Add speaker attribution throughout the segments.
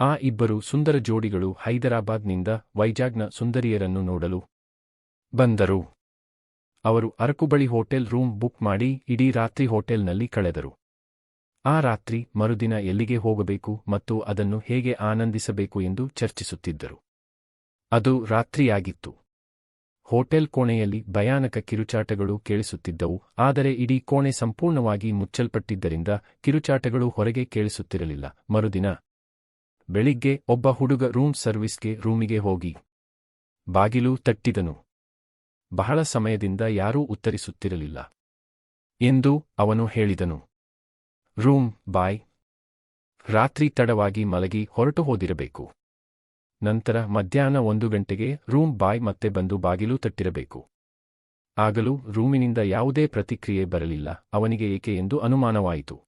Speaker 1: ಆ ಇಬ್ಬರು ಸುಂದರ ಜೋಡಿಗಳು ಹೈದರಾಬಾದ್ನಿಂದ ವೈಜಾಗ್ನ ಸುಂದರಿಯರನ್ನು ನೋಡಲು ಬಂದರು. ಅವರು ಅರಕುಬಳಿ ಹೋಟೆಲ್ ರೂಮ್ ಬುಕ್ ಮಾಡಿ ಇಡೀ ರಾತ್ರಿ ಹೋಟೆಲ್ನಲ್ಲಿ ಕಳೆದರು. ಆ ರಾತ್ರಿ ಮರುದಿನ ಎಲ್ಲಿಗೆ ಹೋಗಬೇಕು ಮತ್ತು ಅದನ್ನು ಹೇಗೆ ಆನಂದಿಸಬೇಕು ಎಂದು ಚರ್ಚಿಸುತ್ತಿದ್ದರು. ಅದು ರಾತ್ರಿಯಾಗಿತ್ತು. ಹೋಟೆಲ್ ಕೋಣೆಯಲ್ಲಿ ಭಯಾನಕ ಕಿರುಚಾಟಗಳು ಕೇಳಿಸುತ್ತಿದ್ದವು, ಆದರೆ ಇಡೀ ಕೋಣೆ ಸಂಪೂರ್ಣವಾಗಿ ಮುಚ್ಚಲ್ಪಟ್ಟಿದ್ದರಿಂದ ಕಿರುಚಾಟಗಳು ಹೊರಗೆ ಕೇಳಿಸುತ್ತಿರಲಿಲ್ಲ. ಮರುದಿನ ಬೆಳಿಗ್ಗೆ ಒಬ್ಬ ಹುಡುಗ ರೂಮ್ ಸರ್ವಿಸ್ಗೆ ರೂಮಿಗೆ ಹೋಗಿ. ಬಾಗಿಲು ತಟ್ಟಿದನು. ಬಹಳ ಸಮಯದಿಂದ ಯಾರೂ ಉತ್ತರಿಸುತ್ತಿರಲಿಲ್ಲ. ಎಂದು ಅವನು ಹೇಳಿದನು. Room, boy. ರಾತ್ರಿ ತಡವಾಗಿ ಮಲಗಿ ಹೊರಟು ಹೋದಿರಬೇಕು. ನಂತರ ಮಧ್ಯಾಹ್ನ ಒಂದು ಗಂಟೆಗೆ ರೂಮ್, ಬಾಯ್ ಮತ್ತೆ ಬಂದು ಬಾಗಿಲು ತಟ್ಟಿರಬೇಕು. ಆಗಲೂ ರೂಮಿನಿಂದ ಯಾವುದೇ ಪ್ರತಿಕ್ರಿಯೆ ಬರಲಿಲ್ಲ, ಅವನಿಗೆ ಏಕೆ ಎಂದು ಅನುಮಾನವಾಯಿತು.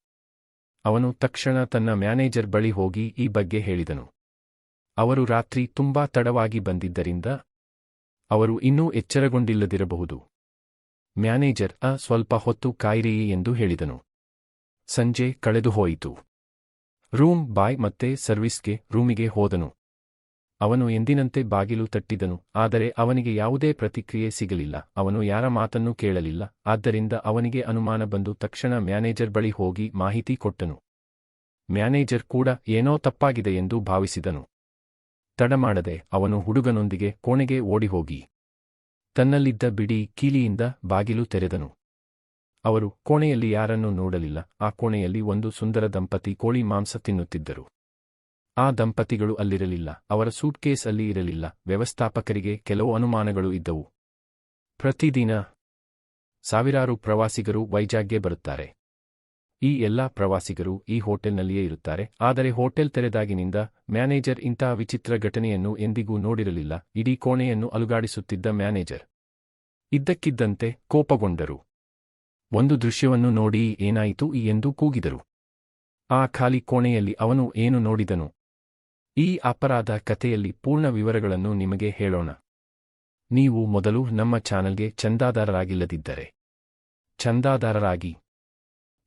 Speaker 1: ಅವನು ತಕ್ಷಣ ತನ್ನ ಮ್ಯಾನೇಜರ್ ಬಳಿ ಹೋಗಿ ಈ ಬಗ್ಗೆ ಹೇಳಿದನು. ಅವರು ರಾತ್ರಿ ತುಂಬಾ ತಡವಾಗಿ ಬಂದಿದ್ದರಿಂದ ಅವರು ಇನ್ನೂ ಎಚ್ಚರಗೊಂಡಿಲ್ಲದಿರಬಹುದು. ಮ್ಯಾನೇಜರ್, ಅ, ಸ್ವಲ್ಪ ಹೊತ್ತು ಕಾಯಿರಿ ಎಂದು ಹೇಳಿದನು. ಸಂಜೆ ಕಳೆದುಹೋಯಿತು. ರೂಮ್ ಬಾಯ್ ಮತ್ತೆ ಸರ್ವಿಸ್ಗೆ ರೂಮಿಗೆ ಹೋದನು. ಅವನು ಎಂದಿನಂತೆ ಬಾಗಿಲು ತಟ್ಟಿದನು, ಆದರೆ ಅವನಿಗೆ ಯಾವುದೇ ಪ್ರತಿಕ್ರಿಯೆ ಸಿಗಲಿಲ್ಲ, ಅವನು ಯಾರ ಮಾತನ್ನೂ ಕೇಳಲಿಲ್ಲ, ಆದ್ದರಿಂದ ಅವನಿಗೆ ಅನುಮಾನ ಬಂದು ತಕ್ಷಣ ಮ್ಯಾನೇಜರ್ ಬಳಿ ಹೋಗಿ ಮಾಹಿತಿ ಕೊಟ್ಟನು. ಮ್ಯಾನೇಜರ್ ಕೂಡ ಏನೋ ತಪ್ಪಾಗಿದೆ ಎಂದು ಭಾವಿಸಿದನು. ತಡಮಾಡದೆ ಅವನು ಹುಡುಗನೊಂದಿಗೆ ಕೋಣೆಗೆ ಓಡಿಹೋಗಿ. ತನ್ನಲ್ಲಿದ್ದ ಬಿಡಿ ಕೀಲಿಯಿಂದ ಬಾಗಿಲು ತೆರೆದನು. ಅವರು ಕೋಣೆಯಲ್ಲಿ ಯಾರನ್ನೂ ನೋಡಲಿಲ್ಲ, ಆ ಕೋಣೆಯಲ್ಲಿ ಒಂದು ಸುಂದರ ದಂಪತಿ ಕೋಳಿ ಮಾಂಸ ತಿನ್ನುತ್ತಿದ್ದರು. ಆ ದಂಪತಿಗಳು ಅಲ್ಲಿರಲಿಲ್ಲ, ಅವರ ಸೂಟ್ಕೇಸ್ ಅಲ್ಲಿ ಇರಲಿಲ್ಲ, ವ್ಯವಸ್ಥಾಪಕರಿಗೆ ಕೆಲವು ಅನುಮಾನಗಳು ಇದ್ದವು. ಪ್ರತಿದಿನ ಸಾವಿರಾರು ಪ್ರವಾಸಿಗರು ವೈಜಾಗ್ಗೆ ಬರುತ್ತಾರೆ. ಈ ಎಲ್ಲಾ ಪ್ರವಾಸಿಗರು ಈ ಹೋಟೆಲ್ನಲ್ಲಿಯೇ ಇರುತ್ತಾರೆ, ಆದರೆ ಹೋಟೆಲ್ ತೆರೆದಾಗಿನಿಂದ ಮ್ಯಾನೇಜರ್ ಇಂತಹ ವಿಚಿತ್ರ ಘಟನೆಯನ್ನು ಎಂದಿಗೂ ನೋಡಿರಲಿಲ್ಲ, ಇಡೀ ಕೋಣೆಯನ್ನು ಅಲುಗಾಡಿಸುತ್ತಿದ್ದ ಮ್ಯಾನೇಜರ್. ಇದ್ದಕ್ಕಿದ್ದಂತೆ ಕೋಪಗೊಂಡರು. ಒಂದು ದೃಶ್ಯವನ್ನು ನೋಡಿ ಏನಾಯಿತು ಎಂದು ಕೂಗಿದರು. ಆ ಖಾಲಿ ಕೋಣೆಯಲ್ಲಿ ಅವನು ಏನು ನೋಡಿದನು? ಈ ಅಪರಾಧ ಕಥೆಯಲ್ಲಿ ಪೂರ್ಣ ವಿವರಗಳನ್ನು ನಿಮಗೆ ಹೇಳೋಣ. ನೀವು ಮೊದಲು ನಮ್ಮ ಚಾನಲ್ಗೆ ಚಂದಾದಾರರಾಗಿಲ್ಲದಿದ್ದರೆ. ಚಂದಾದಾರರಾಗಿ.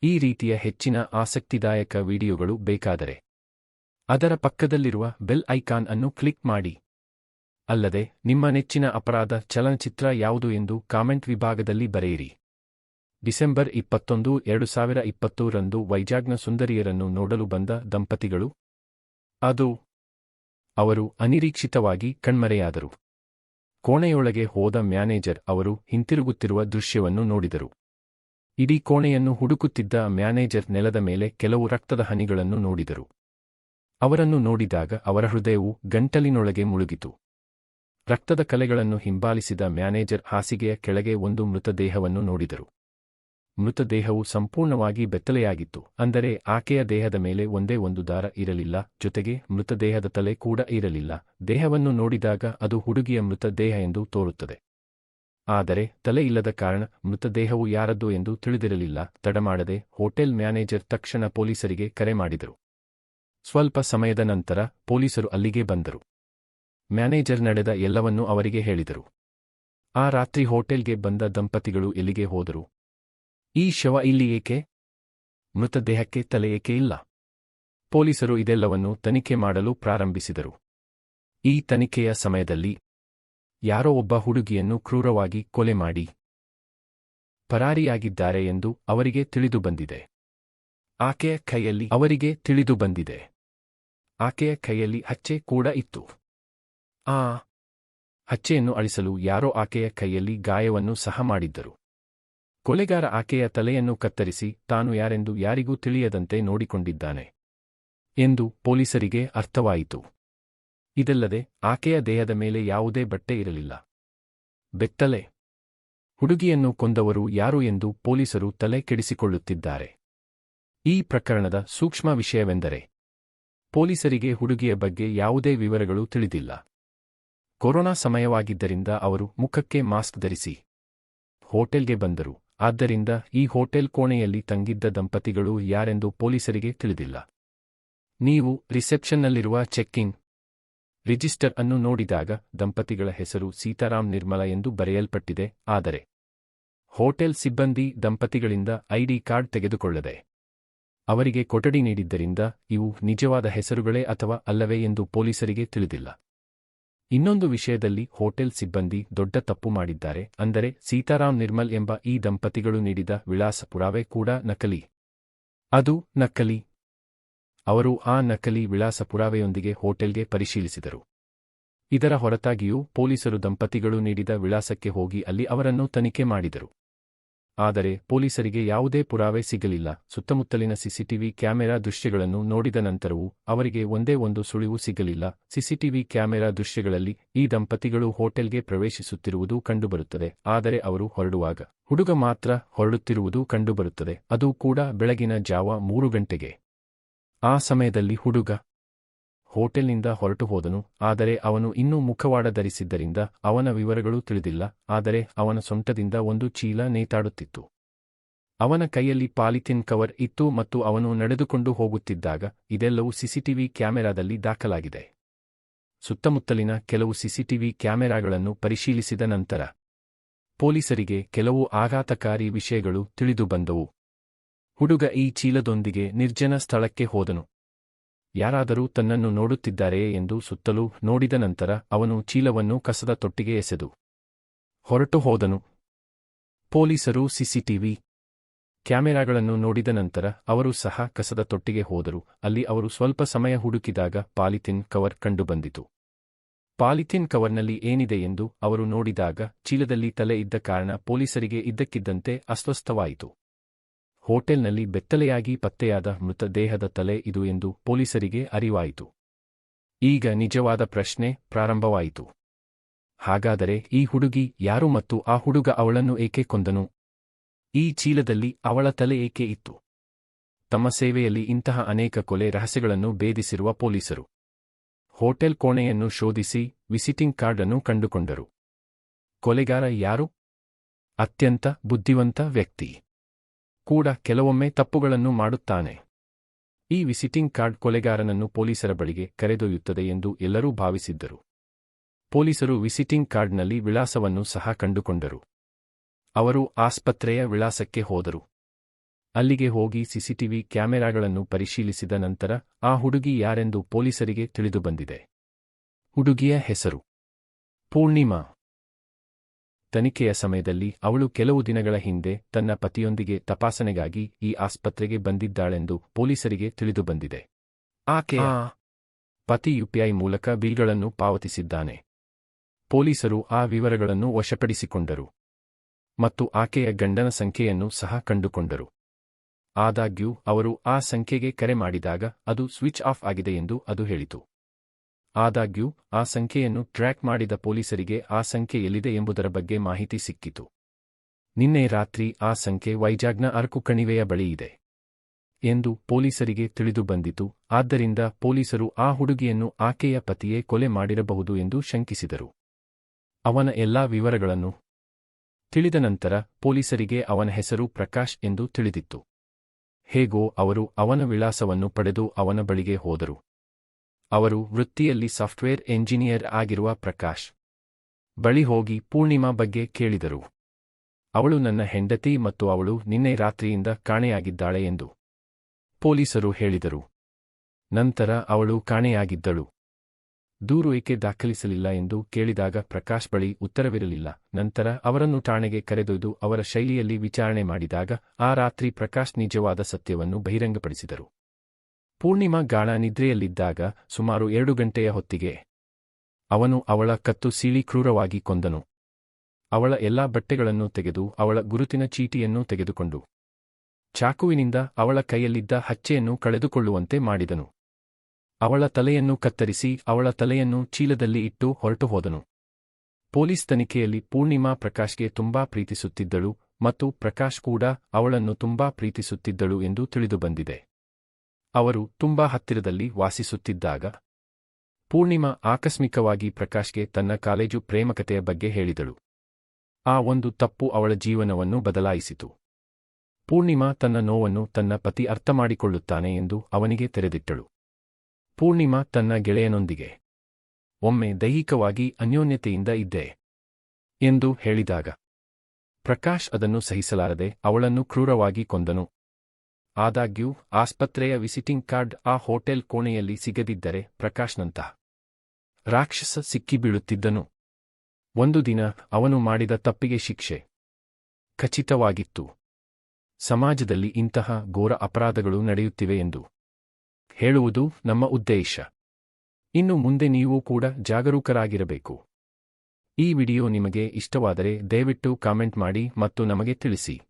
Speaker 1: ಈ ರೀತಿಯ ಹೆಚ್ಚಿನ ಆಸಕ್ತಿದಾಯಕ ವಿಡಿಯೋಗಳು ಬೇಕಾದರೆ. ಅದರ ಪಕ್ಕದಲ್ಲಿರುವ ಬೆಲ್ ಐಕಾನ್ ಅನ್ನು ಕ್ಲಿಕ್ ಮಾಡಿ. ಅಲ್ಲದೆ, ನಿಮ್ಮ ನೆಚ್ಚಿನ ಅಪರಾಧ ಚಲನಚಿತ್ರ ಯಾವುದು ಎಂದು ಕಾಮೆಂಟ್ ವಿಭಾಗದಲ್ಲಿ ಬರೆಯಿರಿ. ಡಿಸೆಂಬರ್ ಇಪ್ಪತ್ತೊಂದು, ಎರಡು ಸಾವಿರ ಇಪ್ಪತ್ತೂರಂದು ವೈಜಾಗ್ನ ಸುಂದರಿಯರನ್ನು ನೋಡಲು ಬಂದ ದಂಪತಿಗಳು. ಅದು ಅವರು ಅನಿರೀಕ್ಷಿತವಾಗಿ ಕಣ್ಮರೆಯಾದರು. ಕೋಣೆಯೊಳಗೆ ಹೋದ ಮ್ಯಾನೇಜರ್ ಅವರು ಹಿಂತಿರುಗುತ್ತಿರುವ ದೃಶ್ಯವನ್ನು ನೋಡಿದರು. ಇಡೀ ಕೋಣೆಯನ್ನು ಹುಡುಕುತ್ತಿದ್ದ ಮ್ಯಾನೇಜರ್ ನೆಲದ ಮೇಲೆ ಕೆಲವು ರಕ್ತದ ಹನಿಗಳನ್ನು ನೋಡಿದರು. ಅವರನ್ನು ನೋಡಿದಾಗ ಅವರ ಹೃದಯವು ಗಂಟಲಿನೊಳಗೆ ಮುಳುಗಿತು. ರಕ್ತದ ಕಲೆಗಳನ್ನು ಹಿಂಬಾಲಿಸಿದ ಮ್ಯಾನೇಜರ್ ಹಾಸಿಗೆಯ ಕೆಳಗೆ ಒಂದು ಮೃತದೇಹವನ್ನು ನೋಡಿದರು. ಮೃತದೇಹವು ಸಂಪೂರ್ಣವಾಗಿ ಬೆತ್ತಲೆಯಾಗಿತ್ತು. ಅಂದರೆ ಆಕೆಯ ದೇಹದ ಮೇಲೆ ಒಂದೇ ಒಂದು ದಾರ ಇರಲಿಲ್ಲ, ಜೊತೆಗೆ ಮೃತದೇಹದ ತಲೆ ಕೂಡ ಇರಲಿಲ್ಲ. ದೇಹವನ್ನು ನೋಡಿದಾಗ ಅದು ಹುಡುಗಿಯ ಮೃತದೇಹ ಎಂದು ತೋರುತ್ತದೆ. ಆದರೆ ತಲೆ ಇಲ್ಲದ ಕಾರಣ ಮೃತದೇಹವು ಯಾರದ್ದು ಎಂದು ತಿಳಿದಿರಲಿಲ್ಲ. ತಡಮಾಡದೆ ಹೋಟೆಲ್ ಮ್ಯಾನೇಜರ್ ತಕ್ಷಣ ಪೊಲೀಸರಿಗೆ ಕರೆ ಮಾಡಿದರು. ಸ್ವಲ್ಪ ಸಮಯದ ನಂತರ ಪೊಲೀಸರು ಅಲ್ಲಿಗೆ ಬಂದರು. ಮ್ಯಾನೇಜರ್ ನಡೆದ ಎಲ್ಲವನ್ನೂ ಅವರಿಗೆ ಹೇಳಿದರು. ಆ ರಾತ್ರಿ ಹೋಟೆಲ್ಗೆ ಬಂದ ದಂಪತಿಗಳು ಎಲ್ಲಿಗೆ ಹೋದರು? ಈ ಶವ ಇಲ್ಲಿ ಏಕೆ? ಮೃತದೇಹಕ್ಕೆ ತಲೆ ಏಕೆ ಇಲ್ಲ? ಪೊಲೀಸರು ಇದೆಲ್ಲವನ್ನು ತನಿಖೆ ಮಾಡಲು ಪ್ರಾರಂಭಿಸಿದರು. ಈ ತನಿಖೆಯ ಸಮಯದಲ್ಲಿ ಯಾರೋ ಒಬ್ಬ ಹುಡುಗಿಯನ್ನು ಕ್ರೂರವಾಗಿ ಕೊಲೆ ಮಾಡಿ ಪರಾರಿಯಾಗಿದ್ದಾರೆ ಎಂದು ಅವರಿಗೆ ತಿಳಿದು ಬಂದಿದೆ. ಆಕೆಯ ಕೈಯಲ್ಲಿ ಅವರಿಗೆ ತಿಳಿದು ಬಂದಿದೆ. ಆಕೆಯ ಕೈಯಲ್ಲಿ ಹಚ್ಚೆ ಕೂಡ ಇತ್ತು. ಆ ಹಚ್ಚೆಯನ್ನು ಅಳಿಸಲು ಯಾರೋ ಆಕೆಯ ಕೈಯಲ್ಲಿ ಗಾಯವನ್ನು ಸಹ ಮಾಡಿದ್ದರು. ಕೊಲೆಗಾರ ಆಕೆಯ ತಲೆಯನ್ನು ಕತ್ತರಿಸಿ ತಾನು ಯಾರೆಂದು ಯಾರಿಗೂ ತಿಳಿಯದಂತೆ ನೋಡಿಕೊಂಡಿದ್ದಾನೆ ಎಂದು ಪೊಲೀಸರಿಗೆ ಅರ್ಥವಾಯಿತು. ಇದಲ್ಲದೆ ಆಕೆಯ ದೇಹದ ಮೇಲೆ ಯಾವುದೇ ಬಟ್ಟೆ ಇರಲಿಲ್ಲ. ಬೆತ್ತಲೆ. ಹುಡುಗಿಯನ್ನು ಕೊಂದವರು ಯಾರು ಎಂದು ಪೊಲೀಸರು ತಲೆ ಕೆಡಿಸಿಕೊಳ್ಳುತ್ತಿದ್ದಾರೆ. ಈ ಪ್ರಕರಣದ ಸೂಕ್ಷ್ಮ ವಿಷಯವೆಂದರೆ ಪೊಲೀಸರಿಗೆ ಹುಡುಗಿಯ ಬಗ್ಗೆ ಯಾವುದೇ ವಿವರಗಳು ತಿಳಿದಿಲ್ಲ. ಕೊರೋನಾ ಸಮಯವಾಗಿದ್ದರಿಂದ ಅವರು ಮುಖಕ್ಕೆ ಮಾಸ್ಕ್ ಧರಿಸಿ ಹೋಟೆಲ್ಗೆ ಬಂದರು. ಆದ್ದರಿಂದ ಈ ಹೋಟೆಲ್ ಕೋಣೆಯಲ್ಲಿ ತಂಗಿದ್ದ ದಂಪತಿಗಳು ಯಾರೆಂದು ಪೊಲೀಸರಿಗೆ ತಿಳಿದಿಲ್ಲ. ನೀವು ರಿಸೆಪ್ಷನ್ನಲ್ಲಿರುವ ಚೆಕ್ಕಿಂಗ್ ರಿಜಿಸ್ಟರ್ ಅನ್ನು ನೋಡಿದಾಗ ದಂಪತಿಗಳ ಹೆಸರು ಸೀತಾರಾಮ್ ನಿರ್ಮಲ ಎಂದು ಬರೆಯಲ್ಪಟ್ಟಿದೆ, ಆದರೆ ಹೋಟೆಲ್ ಸಿಬ್ಬಂದಿ ದಂಪತಿಗಳಿಂದ ಐಡಿ ಕಾರ್ಡ್ ತೆಗೆದುಕೊಳ್ಳದೆ ಅವರಿಗೆ ಕೊಠಡಿ ನೀಡಿದ್ದರಿಂದ ಇವು ನಿಜವಾದ ಹೆಸರುಗಳೇ ಅಥವಾ ಅಲ್ಲವೇ ಎಂದು ಪೊಲೀಸರಿಗೆ ತಿಳಿದಿಲ್ಲ. ಇನ್ನೊಂದು ವಿಷಯದಲ್ಲಿ ಹೋಟೆಲ್ ಸಿಬ್ಬಂದಿ ದೊಡ್ಡ ತಪ್ಪು ಮಾಡಿದ್ದಾರೆ. ಅಂದರೆ ಸೀತಾರಾಮ್ ನಿರ್ಮಲ್ ಎಂಬ ಈ ದಂಪತಿಗಳು ನೀಡಿದ ವಿಳಾಸ ಪುರಾವೆ ಕೂಡ ನಕಲಿ. ಅದು ನಕಲಿ. ಅವರು ಆ ನಕಲಿ ವಿಳಾಸ ಪುರಾವೆಯೊಂದಿಗೆ ಹೋಟೆಲ್ಗೆ ಪರಿಶೀಲಿಸಿದರು. ಇದರ ಹೊರತಾಗಿಯೂ ಪೊಲೀಸರು ದಂಪತಿಗಳು ನೀಡಿದ ವಿಳಾಸಕ್ಕೆ ಹೋಗಿ ಅಲ್ಲಿ ಅವರನ್ನು ತನಿಖೆ ಮಾಡಿದರು. ಆದರೆ ಪೊಲೀಸರಿಗೆ ಯಾವುದೇ ಪುರಾವೆ ಸಿಗಲಿಲ್ಲ. ಸುತ್ತಮುತ್ತಲಿನ ಸಿಸಿಟಿವಿ ಕ್ಯಾಮೆರಾ ದೃಶ್ಯಗಳನ್ನು ನೋಡಿದ ನಂತರವೂ ಅವರಿಗೆ ಒಂದೇ ಒಂದು ಸುಳಿವು ಸಿಗಲಿಲ್ಲ. ಸಿಸಿಟಿವಿ ಕ್ಯಾಮೆರಾ ದೃಶ್ಯಗಳಲ್ಲಿ ಈ ದಂಪತಿಗಳು ಹೋಟೆಲ್ಗೆ ಪ್ರವೇಶಿಸುತ್ತಿರುವುದು ಕಂಡುಬರುತ್ತದೆ. ಆದರೆ ಅವರು ಹೊರಡುವಾಗ ಹುಡುಗ ಮಾತ್ರ ಹೊರಡುತ್ತಿರುವುದು ಕಂಡುಬರುತ್ತದೆ. ಅದು ಕೂಡ ಬೆಳಗಿನ ಜಾವ ಮೂರು ಗಂಟೆಗೆ. ಆ ಸಮಯದಲ್ಲಿ ಹುಡುಗ ಹೋಟೆಲ್ನಿಂದ ಹೊರಟು ಹೋದನು. ಆದರೆ ಅವನು ಇನ್ನೂ ಮುಖವಾಡ ಧರಿಸಿದ್ದರಿಂದ ಅವನ ವಿವರಗಳು ತಿಳಿದಿಲ್ಲ. ಆದರೆ ಅವನ ಸೊಂಟದಿಂದ ಒಂದು ಚೀಲ ನೇತಾಡುತ್ತಿತ್ತು. ಅವನ ಕೈಯಲ್ಲಿ ಪಾಲಿಥಿನ್ ಕವರ್ ಇತ್ತು ಮತ್ತು ಅವನು ನಡೆದುಕೊಂಡು ಹೋಗುತ್ತಿದ್ದಾಗ ಇದೆಲ್ಲವೂ ಸಿಸಿಟಿವಿ ಕ್ಯಾಮೆರಾದಲ್ಲಿ ದಾಖಲಾಗಿದೆ. ಸುತ್ತಮುತ್ತಲಿನ ಕೆಲವು ಸಿಸಿಟಿವಿ ಕ್ಯಾಮೆರಾಗಳನ್ನು ಪರಿಶೀಲಿಸಿದ ನಂತರ ಪೊಲೀಸರಿಗೆ ಕೆಲವು ಆಘಾತಕಾರಿ ವಿಷಯಗಳು ತಿಳಿದುಬಂದವು. ಹುಡುಗ ಈ ಚೀಲದೊಂದಿಗೆ ನಿರ್ಜನ ಸ್ಥಳಕ್ಕೆ ಹೋದನು. ಯಾರಾದರೂ ತನ್ನನ್ನು ನೋಡುತ್ತಿದ್ದಾರೆಯೇ ಎಂದು ಸುತ್ತಲೂ ನೋಡಿದ ನಂತರ ಅವನು ಚೀಲವನ್ನು ಕಸದ ತೊಟ್ಟಿಗೆ ಎಸೆದು ಹೊರಟು ಹೋದನು. ಪೊಲೀಸರು ಸಿಸಿಟಿವಿ ಕ್ಯಾಮೆರಾಗಳನ್ನು ನೋಡಿದ ನಂತರ ಅವರು ಸಹ ಕಸದ ತೊಟ್ಟಿಗೆ ಹೋದರು. ಅಲ್ಲಿ ಅವರು ಸ್ವಲ್ಪ ಸಮಯ ಹುಡುಕಿದಾಗ ಪಾಲಿಥಿನ್ ಕವರ್ ಕಂಡುಬಂದಿತು. ಪಾಲಿಥಿನ್ ಕವರ್ನಲ್ಲಿ ಏನಿದೆ ಎಂದು ಅವರು ನೋಡಿದಾಗ ಚೀಲದಲ್ಲಿ ತಲೆ ಇದ್ದ ಕಾರಣ ಪೊಲೀಸರಿಗೆ ಇದ್ದಕ್ಕಿದ್ದಂತೆ ಅಸ್ವಸ್ಥವಾಯಿತು. ಹೋಟೆಲ್ನಲ್ಲಿ ಬೆತ್ತಲೆಯಾಗಿ ಪತ್ತೆಯಾದ ಮೃತದೇಹದ ತಲೆ ಇದು ಎಂದು ಪೊಲೀಸರಿಗೆ ಅರಿವಾಯಿತು. ಈಗ ನಿಜವಾದ ಪ್ರಶ್ನೆ ಪ್ರಾರಂಭವಾಯಿತು. ಹಾಗಾದರೆ ಈ ಹುಡುಗಿ ಯಾರು ಮತ್ತು ಆ ಹುಡುಗ ಅವಳನ್ನು ಏಕೆ ಕೊಂದನು? ಈ ಚೀಲದಲ್ಲಿ ಅವಳ ತಲೆ ಏಕೆ ಇತ್ತು? ತಮ್ಮ ಸೇವೆಯಲ್ಲಿ ಇಂತಹ ಅನೇಕ ಕೊಲೆ ರಹಸ್ಯಗಳನ್ನು ಭೇದಿಸಿರುವ ಪೊಲೀಸರು. ಹೋಟೆಲ್ ಕೋಣೆಯನ್ನು ಶೋಧಿಸಿ ವಿಸಿಟಿಂಗ್ ಕಾರ್ಡ್ ಅನ್ನು ಕಂಡುಕೊಂಡರು. ಕೊಲೆಗಾರ ಯಾರು? ಅತ್ಯಂತ ಬುದ್ಧಿವಂತ ವ್ಯಕ್ತಿ. ಕೂಡ ಕೆಲವೊಮ್ಮೆ ತಪ್ಪುಗಳನ್ನು ಮಾಡುತ್ತಾನೆ. ಈ ವಿಸಿಟಿಂಗ್ ಕಾರ್ಡ್ ಕೊಲೆಗಾರನನ್ನು ಪೊಲೀಸರ ಬಳಿಗೆ ಕರೆದೊಯ್ಯುತ್ತದೆ ಎಂದು ಎಲ್ಲರೂ ಭಾವಿಸಿದ್ದರು. ಪೊಲೀಸರು ವಿಸಿಟಿಂಗ್ ಕಾರ್ಡ್ನಲ್ಲಿ ವಿಳಾಸವನ್ನು ಸಹ ಕಂಡುಕೊಂಡರು. ಅವರು ಆಸ್ಪತ್ರೆಯ ವಿಳಾಸಕ್ಕೆ ಹೋದರು. ಅಲ್ಲಿಗೆ ಹೋಗಿ ಸಿಸಿಟಿವಿ ಕ್ಯಾಮೆರಾಗಳನ್ನು ಪರಿಶೀಲಿಸಿದ ನಂತರ ಆ ಹುಡುಗಿ ಯಾರೆಂದು ಪೊಲೀಸರಿಗೆ ತಿಳಿದುಬಂದಿದೆ. ಹುಡುಗಿಯ ಹೆಸರು ಪೂರ್ಣಿಮಾ. ತನಿಖೆಯ ಸಮಯದಲ್ಲಿ ಅವಳು ಕೆಲವು ದಿನಗಳ ಹಿಂದೆ ತನ್ನ ಪತಿಯೊಂದಿಗೆ ತಪಾಸಣೆಗಾಗಿ ಈ ಆಸ್ಪತ್ರೆಗೆ ಬಂದಿದ್ದಾಳೆಂದು ಪೊಲೀಸರಿಗೆ ತಿಳಿದುಬಂದಿದೆ. ಆಕೆಯ ಪತಿ ಯುಪಿಐ ಮೂಲಕ ಬಿಲ್ಗಳನ್ನು ಪಾವತಿಸಿದ್ದಾನೆ. ಪೊಲೀಸರು ಆ ವಿವರಗಳನ್ನು ವಶಪಡಿಸಿಕೊಂಡರು. ಮತ್ತು ಆಕೆಯ ಗಂಡನ ಸಂಖ್ಯೆಯನ್ನು ಸಹ ಕಂಡುಕೊಂಡರು. ಆದಾಗ್ಯೂ ಅವರು ಆ ಸಂಖ್ಯೆಗೆ ಕರೆ ಮಾಡಿದಾಗ ಅದು ಸ್ವಿಚ್ ಆಫ್ ಆಗಿದೆ ಎಂದು ಅದು ಹೇಳಿತು. ಆದಾಗ್ಯೂ, ಆ ಸಂಖ್ಯೆಯನ್ನು ಟ್ರ್ಯಾಕ್ ಮಾಡಿದ ಪೊಲೀಸರಿಗೆ ಆ ಸಂಖ್ಯೆ ಎಲ್ಲಿದೆ ಎಂಬುದರ ಬಗ್ಗೆ ಮಾಹಿತಿ ಸಿಕ್ಕಿತು. ನಿನ್ನೆ ರಾತ್ರಿ ಆ ಸಂಖ್ಯೆ ವೈಜಾಗ್ನ ಅರಕು ಕಣಿವೆಯ ಬಳಿ ಇದೆ ಎಂದು ಪೊಲೀಸರಿಗೆ ತಿಳಿದುಬಂದಿತು ಆದ್ದರಿಂದ ಪೊಲೀಸರು ಆ ಹುಡುಗಿಯನ್ನು ಆಕೆಯ ಪತಿಯೇ ಕೊಲೆ ಮಾಡಿರಬಹುದು ಎಂದು ಶಂಕಿಸಿದರು. ಅವನ ಎಲ್ಲಾ ವಿವರಗಳನ್ನು ತಿಳಿದ ನಂತರ ಪೊಲೀಸರಿಗೆ ಅವನ ಹೆಸರು ಪ್ರಕಾಶ್ ಎಂದು ತಿಳಿದಿತ್ತು. ಹೇಗೋ ಅವರು ಅವನ ವಿಳಾಸವನ್ನು ಪಡೆದು ಅವನ ಬಳಿಗೆ ಹೋದರು. ಅವರು ವೃತ್ತಿಯಲ್ಲಿ ಸಾಫ್ಟ್ವೇರ್ ಎಂಜಿನಿಯರ್ ಆಗಿರುವ ಪ್ರಕಾಶ್. ಬಳಿ ಹೋಗಿ ಪೂರ್ಣಿಮಾ ಬಗ್ಗೆ ಕೇಳಿದರು. ಅವಳು ನನ್ನ ಹೆಂಡತಿ ಮತ್ತು ಅವಳು ನಿನ್ನೆ ರಾತ್ರಿಯಿಂದ ಕಾಣೆಯಾಗಿದ್ದಾಳೆ ಎಂದು ಪೊಲೀಸರು ಹೇಳಿದರು. ನಂತರ ಅವಳು ಕಾಣೆಯಾಗಿದ್ದಳು. ದೂರು ಏಕೆ ದಾಖಲಿಸಲಿಲ್ಲ ಎಂದು ಕೇಳಿದಾಗ ಪ್ರಕಾಶ್ ಬಳಿ ಉತ್ತರವಿರಲಿಲ್ಲ. ನಂತರ ಅವರನ್ನು ಠಾಣೆಗೆ ಕರೆದೊಯ್ದು ಅವರ ಶೈಲಿಯಲ್ಲಿ ವಿಚಾರಣೆ ಮಾಡಿದಾಗ ಆ ರಾತ್ರಿ ಪ್ರಕಾಶ್ ನಿಜವಾದ ಸತ್ಯವನ್ನು ಬಹಿರಂಗಪಡಿಸಿದರು. ಪೂರ್ಣಿಮಾ ಗಾಳ ನಿದ್ರೆಯಲ್ಲಿದ್ದಾಗ ಸುಮಾರು ಎರಡು ಗಂಟೆಯ ಹೊತ್ತಿಗೆ ಅವನು ಅವಳ ಕತ್ತು ಸೀಳಿ ಕ್ರೂರವಾಗಿ ಕೊಂದನು. ಅವಳ ಎಲ್ಲಾ ಬಟ್ಟೆಗಳನ್ನು ತೆಗೆದು ಅವಳ ಗುರುತಿನ ಚೀಟಿಯನ್ನು ತೆಗೆದುಕೊಂಡು ಚಾಕುವಿನಿಂದ ಅವಳ ಕೈಯಲ್ಲಿದ್ದ ಹಚ್ಚೆಯನ್ನು ಕಳೆದುಕೊಳ್ಳುವಂತೆ ಮಾಡಿದನು. ಅವಳ ತಲೆಯನ್ನು ಕತ್ತರಿಸಿ ಅವಳ ತಲೆಯನ್ನು ಚೀಲದಲ್ಲಿ ಇಟ್ಟು ಹೊರಟು ಹೋದನು ಪೊಲೀಸ್ ತನಿಖೆಯಲ್ಲಿ ಪೂರ್ಣಿಮಾ ಪ್ರಕಾಶ್ಗೆ ತುಂಬಾ ಪ್ರೀತಿಸುತ್ತಿದ್ದಳು ಮತ್ತು ಪ್ರಕಾಶ್ ಕೂಡ ಅವಳನ್ನು ತುಂಬಾ ಪ್ರೀತಿಸುತ್ತಿದ್ದಳು ಎಂದು ತಿಳಿದುಬಂದಿದೆ. ಅವರು ತುಂಬಾ ಹತ್ತಿರದಲ್ಲಿ ವಾಸಿಸುತ್ತಿದ್ದಾಗ ಪೂರ್ಣಿಮಾ ಆಕಸ್ಮಿಕವಾಗಿ ಪ್ರಕಾಶ್ಗೆ ತನ್ನ ಕಾಲೇಜು ಪ್ರೇಮಕತೆಯ ಬಗ್ಗೆ ಹೇಳಿದಳು. ಆ ಒಂದು ತಪ್ಪು ಅವಳ ಜೀವನವನ್ನು ಬದಲಾಯಿಸಿತು. ಪೂರ್ಣಿಮಾ ತನ್ನ ನೋವನ್ನು ತನ್ನ ಪತಿ ಅರ್ಥಮಾಡಿಕೊಳ್ಳುತ್ತಾನೆ ಎಂದು ಅವನಿಗೆ ತೆರೆದಿಟ್ಟಳು. ಪೂರ್ಣಿಮಾ ತನ್ನ ಗೆಳೆಯನೊಂದಿಗೆ, ಒಮ್ಮೆ ದೈಹಿಕವಾಗಿ ಅನ್ಯೋನ್ಯತೆಯಿಂದ ಇದ್ದೆ, ಎಂದು ಹೇಳಿದಾಗ, ಪ್ರಕಾಶ್ ಅದನ್ನು ಸಹಿಸಲಾರದೆ ಅವಳನ್ನು ಕ್ರೂರವಾಗಿ ಕೊಂದನು. ಆದಾಗ್ಯೂ, ಆಸ್ಪತ್ರೆಯ ವಿಸಿಟಿಂಗ್ ಕಾರ್ಡ್ ಆ ಹೋಟೆಲ್ ಕೋಣೆಯಲ್ಲಿ ಸಿಗದಿದ್ದರೆ ಪ್ರಕಾಶ್ನಂತಹ ರಾಕ್ಷಸ ಸಿಕ್ಕಿಬೀಳುತ್ತಿದ್ದನು. ಒಂದು ದಿನ ಅವನು ಮಾಡಿದ ತಪ್ಪಿಗೆ ಶಿಕ್ಷೆ. ಖಚಿತವಾಗಿತ್ತು. ಸಮಾಜದಲ್ಲಿ ಇಂತಹ ಘೋರ ಅಪರಾಧಗಳು ನಡೆಯುತ್ತಿವೆ ಎಂದು ಹೇಳುವುದು ನಮ್ಮ ಉದ್ದೇಶ. ಇನ್ನು ಮುಂದೆ ನೀವು ಕೂಡ ಜಾಗರೂಕರಾಗಿರಬೇಕು. ಈ ವಿಡಿಯೋ ನಿಮಗೆ ಇಷ್ಟವಾದರೆ ದಯವಿಟ್ಟು ಕಾಮೆಂಟ್ ಮಾಡಿ ಮತ್ತು ನಮಗೆ ತಿಳಿಸಿ.